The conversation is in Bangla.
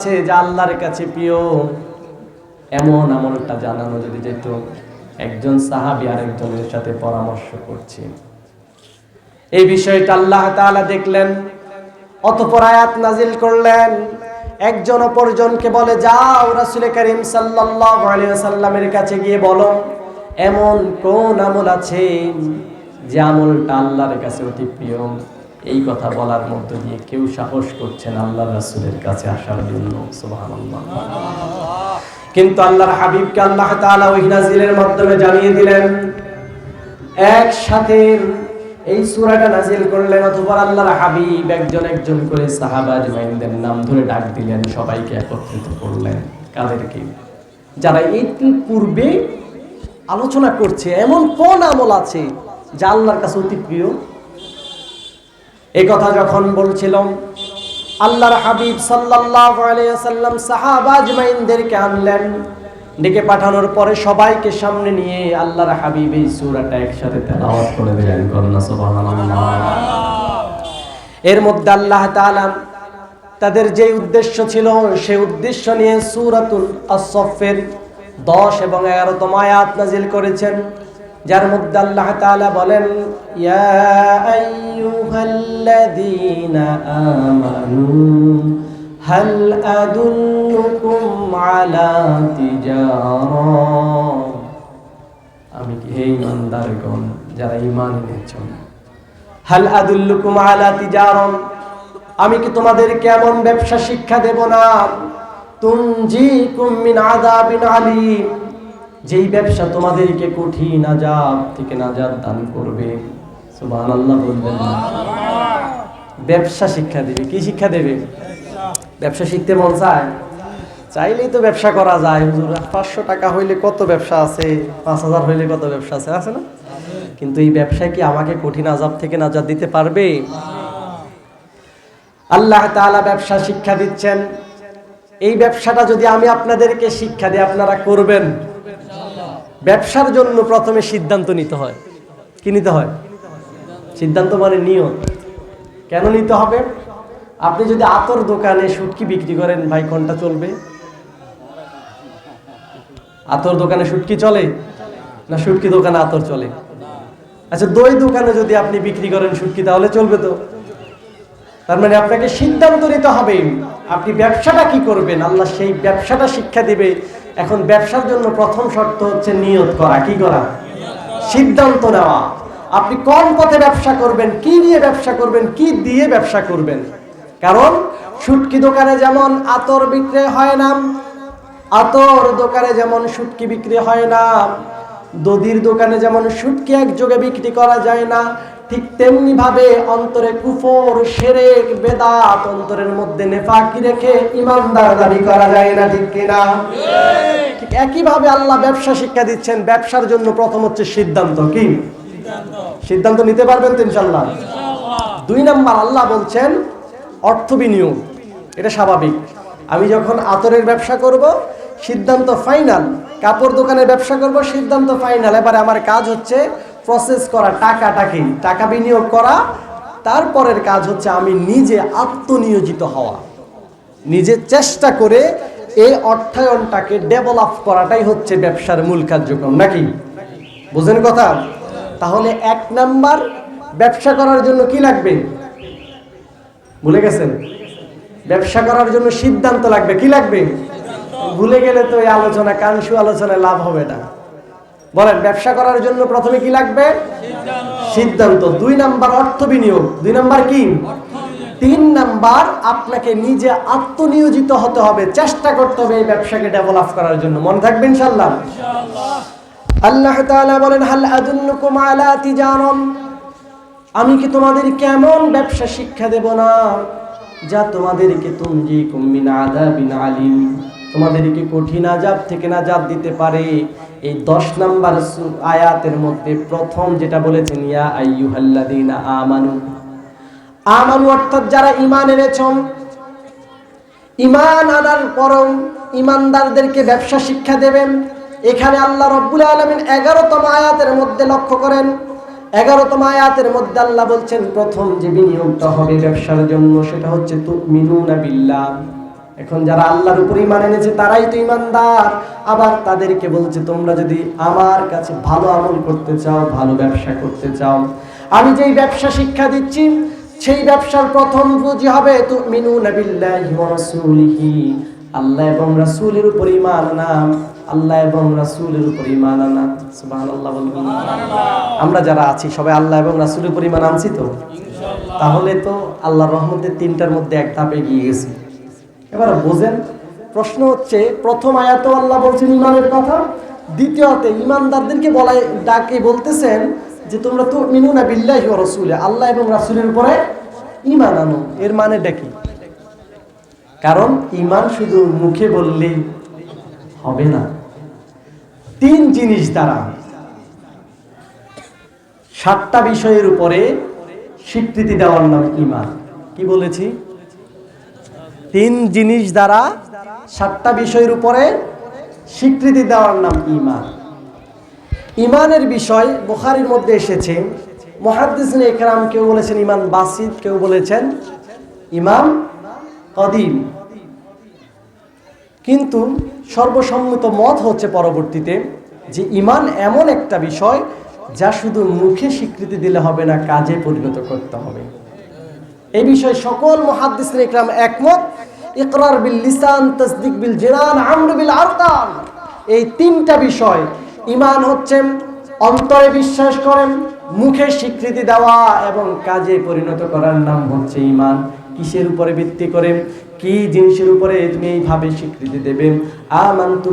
আছে যে আল্লাহর কাছে প্রিয়। এমন আমলটা জানানো যদি যেত, একজন সাহাবি আরেকজনের সাথে পরামর্শ করছে। এই বিষয়টা আল্লাহ তাআলা দেখলেন, অতপর আয়াত নাজিল করলেন। একজন অপরজনকে বলে, যাও রাসূল করিম সাল্লাল্লাহু আলাইহি ওয়াসাল্লামের কাছে গিয়ে বলো, এমন কোন আমল আছে যে আমলটা আল্লাহর কাছে অতি প্রিয়? এই কথা বলার মধ্য দিয়ে কেউ সাহস করছেন আল্লাহ রাসূলের কাছে আসার জন্য কিন্তু আল্লাহর হাবিবকে আল্লাহ তাআলা ওই নাজিলের মাধ্যমে জানিয়ে দিলেন, একসাথে এই সূরাটা নাজিল করলেন অথবা আল্লাহর হাবিব একজন একজন করে সাহাবা আজমাইনদের নাম ধরে ডাক দিলেন, সবাইকে একত্রিত করলেন, কাদেরকে? যারা এই পূর্বে আলোচনা করছে, এমন কোন আমল আছে যা আল্লাহর কাছে অতি প্রিয়? এই কথা যখন বলছিলাম, আল্লাহর হাবিব সাহাবা আজমাইনদেরকে আনলেন। ডেকে পাঠানোর পরে সবাইকে সামনে নিয়ে আল্লাহর হাবিব এই সূরাটা একসাথে তেলাওয়াত করে দিলেন। এর মধ্যে আল্লাহ তাআলা তাদের যে উদ্দেশ্য ছিল, সেই উদ্দেশ্য নিয়ে সূরাতুল আস-সফের 10 এবং 11 তম আয়াত নাজিল করেছেন। যার মধ্যে আল্লাহ তাআলা বলেন, ইয়া আইয়ুহাল্লাযীনা আমানু, হাল আদুল্লুকুম আলা তিজারা? আমি কি হে ইমানদারগণ, যারা ঈমান এনেছেন হাল আদুল্লুকুম আলা তিজারম আমি কি তোমাদেরকে এমন ব্যবসা শিক্ষা দেব না? তুনজিকুম মিন আযাবিন আলীম। যেই ব্যবসা তোমাদেরকে কঠিন আজাব থেকে নাজাত দান করবে। ব্যবসা শিক্ষা দেবে। কি শিক্ষা দেবে? ব্যবসা শিখতে মন চায়? চাইলেই তো ব্যবসা করা যায়। হুজুর, পাঁচশো টাকা হইলে কত ব্যবসা আছে? পাঁচ হাজার হইলে কত ব্যবসা আছে? আছে না? কিন্তু এই ব্যবসায় কি আমাকে কঠিন আজাব থেকে নাজাত দিতে পারবে? আল্লাহ তাআলা ব্যবসা শিক্ষা দিচ্ছেন। এই ব্যবসাটা যদি আমি আপনাদেরকে শিক্ষা দিই, আপনারা করবেন। ব্যবসার জন্য প্রথমে সিদ্ধান্ত নিতে হয়। কি নিতে হয়? সিদ্ধান্ত মানে নিয়ত। কেন নিতে হবে? আপনি যদি আতর দোকানে শুটকি বিক্রি করেন, ভাই, কোনটা চলবে? আতর দোকানে শুটকি চলে না শুটকি দোকানে আতর চলে? আচ্ছা দই দোকানে যদি আপনি বিক্রি করেন সুটকি, তাহলে চলবে তো। তার মানে আপনাকে সিদ্ধান্ত নিতে হবে, আপনি ব্যবসাটা কি করবেন? আল্লাহ সেই ব্যবসাটা শিক্ষা দিবে। এখন ব্যবসার জন্য প্রথম শর্ত হচ্ছে নিয়ত করা, কি করা? সিদ্ধান্ত নেওয়া। আপনি কোন পথে ব্যবসা করবেন, কি নিয়ে ব্যবসা করবেন, কি দিয়ে ব্যবসা করবেন? কারণ শুটকি দোকানে যেমন আতর বিক্রি হয় না, আতর দোকানে যেমন শুটকি বিক্রি হয় না দদির দোকানে যেমন শুটকি একযোগে বিক্রি করা যায় না, ঠিক তেমনি ভাবে অন্তরে কুফর, সেরেক, বেদাত অন্তরের মধ্যে নেফাকি রেখে ইমানদার দাবি করা যায় না, ঠিক কিনা? ঠিক একই ভাবে আল্লাহ ব্যবসা শিক্ষা দিচ্ছেন, ব্যবসার জন্য প্রথম হচ্ছে সিদ্ধান্ত কি? সিদ্ধান্ত নিতে পারবেন তো ইনশাল্লাহ দুই নাম্বার, আল্লাহ বলছেন অর্থ বিনিয়োগ, এটা স্বাভাবিক। আমি যখন আতরের ব্যবসা করব, সিদ্ধান্ত ফাইনাল, কাপড় দোকানের ব্যবসা করব, সিদ্ধান্ত ফাইনাল। এবারে আমার কাজ হচ্ছে প্রসেস করা টাকাটাকে টাকা বিনিয়োগ করা, তারপরের কাজ হচ্ছে আমি নিজে আত্মনিয়োজিত হওয়া। নিজে চেষ্টা করে এই অর্থায়নটাকে ডেভেলপ করাটাই হচ্ছে ব্যবসার মূল কার্যক্রম, নাকি? বুঝেন কথা? তাহলে এক নাম্বার ব্যবসা করার জন্য কি লাগবে? ভুলে গেছেন? ব্যবসা করার জন্য সিদ্ধান্ত লাগবে, কি লাগবে? ভুলে গেলে তো এই আলোচনা কাংশু আলোচনায় লাভ হবে না। বলেন, ব্যবসা করার জন্য প্রথমে কি লাগবে? সিদ্ধান্ত। দুই নাম্বার অর্থ বিনিয়োগ। দুই নাম্বার কি? তিন নাম্বার আপনাকে নিজে আত্মনিয়োজিত হতে হবে চেষ্টা করতে হবে এই ব্যবসাকে ডেভেলপ করার জন্য। মনে থাকবে ইনশাল্লাহ আল্লাহ তাআলা বলেন হাল আদুল্লুকুম আলা তিজারাম আমি কি তোমাদের কেমন ব্যবসা শিক্ষা দেব না যা তোমাদেরকে তুমজি কুমিন আযাবিন আলিম? তোমাদেরকে কঠিন আজাব থেকে নাজাব দিতে পারে। এই দশ নাম্বার আয়াতের মধ্যে প্রথম যেটা বলেছেন ইয়া আইয়ুহাল্লাযীনা আমানু। আমানু অর্থাৎ যারা ইমান এনেছেন ইমান আনার পরও ঈমানদারদেরকে ব্যবসা শিক্ষা দেবেন। এখানে আল্লাহ রব্বুল আলমিন এগারোতম আয়াতের মধ্যে লক্ষ্য করেন। এগারোতম আয়াতের মধ্যে আল্লাহ বলছেন, প্রথম যে বিনিয়োগটা হবে ব্যবসার জন্য, সেটা হচ্ছে তু মিনুনা বিল্লাহ। এখন যারা আল্লাহর উপর ইমান এনেছে, তারাই তো ইমানদার আবার তাদেরকে বলছে, তোমরা যদি আমার কাছে ভালো আমল করতে চাও, ভালো ব্যবসা করতে চাও, আমি যেই ব্যবসা শিক্ষা দিচ্ছি সেই ব্যবসার প্রথম পুঁজি হবে তো নাবিল্লাহি ওয়া রাসূলিহি। আল্লাহ এবং রাসূলের উপর ঈমান আনা। আল্লাহ এবং রাসূলের উপর ঈমান আনা। সুবহানাল্লাহ আমরা যারা আছি সবাই আল্লাহ এবং রাসূলের উপর ঈমান আনছি তো? তাহলে তো আল্লাহর রহমতের তিনটার মধ্যে এক ধাপ এগিয়ে গেছি এবার বোঝেন প্রশ্ন হচ্ছে প্রথম আয়াতে আল্লাহ বলছেন ইমানের কথা দ্বিতীয়তে ইমানদারদেরকে বলাই ডাকে বলতেছেন যে তোমরা তো মিনুনা বিল্লাহি রাসূলে আল্লাহ এবং রাসূলের উপরে ঈমান আনো। এর মানেটা কি? কারণ ইমান শুধু মুখে বললেই হবে না। তিন জিনিস দ্বারা। সাতটা বিষয়ের উপরে স্বীকৃতি দেওয়ার নাম ঈমান। কি বলেছি? তিন জিনিস দ্বারা সাতটা বিষয়ের উপরে স্বীকৃতি দেওয়ার নাম ঈমান। ইমানের বিষয় বুখারির মধ্যে এসেছে। মহাদ্দিসিন একরাম কেউ বলেছেন ইমান বাসিদ, কেউ বলেছেন ইমাম কদিম কিন্তু সর্বসম্মত মত হচ্ছে পরবর্তীতে যে ইমান এমন একটা বিষয় যা শুধু মুখে স্বীকৃতি দিলে হবে না, কাজে পরিণত করতে হবে। এই বিষয়ে সকল মুহাদ্দিসিন ইকরাম একমত। ইকরার বিল লিসান, তাসদিক বিল জিনান আমরু বিল আরকান। এই তিনটা বিষয় ঈমান হচ্ছে অন্তরে বিশ্বাস করেন, মুখে স্বীকৃতি দেওয়া এবং কাজে পরিণত করার নাম হচ্ছে ঈমান কিসের উপরে ভিত্তি করে? কি জিনিসের উপরে তুমি এইভাবে স্বীকৃতি দেবে? আমানতু